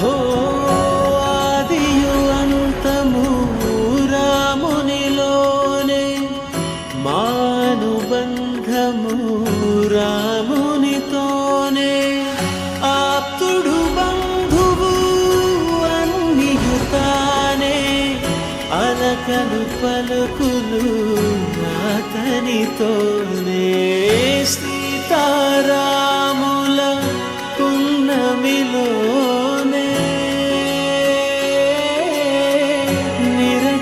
హో ఆదియు అంతము రామునిలోనే మానుబంధము రామునితోనే. ఆప్తుడు బంధువు అన్నియుతానే అలకలు పలుకులు అతనితోనే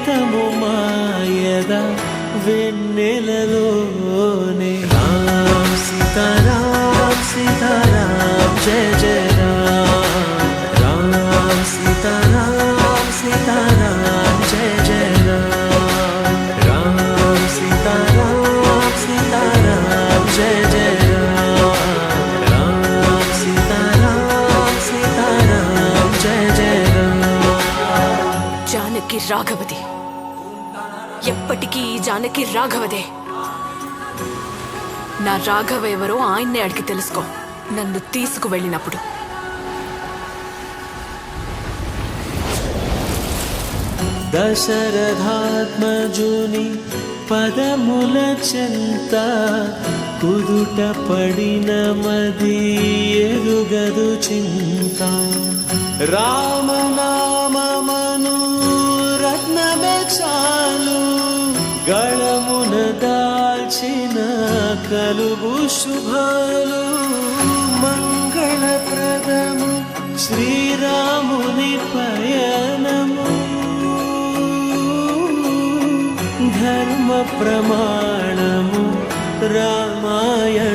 నిరతము మాయద వెన్నెలలోనే. రామ్ సీతారాం సీతారాం జయ జయ రామ్ రామ్ సీతారాం సీతారాం జయ జయ రామ్ రామ్ సీతారాం సీతారాం జయ జయ రామ్ జానకి రాఘవది. ఎప్పటికీ ఈ జానకి రాఘవదే. నా రాఘవ ఎవరో ఆయన్నే అడిగి తెలుసుకో. నన్ను తీసుకువెళ్ళినప్పుడు. దశరథాత్మజుని పదముల చెంత కుదుట పడిన మది ఎరుగదు చింత. రామ గళమున దాల్చిన కలుగు శుభాలు మంగళప్రదము. శ్రీరాముని పయనము. ధర్మ ప్రమాణము. రామాయణము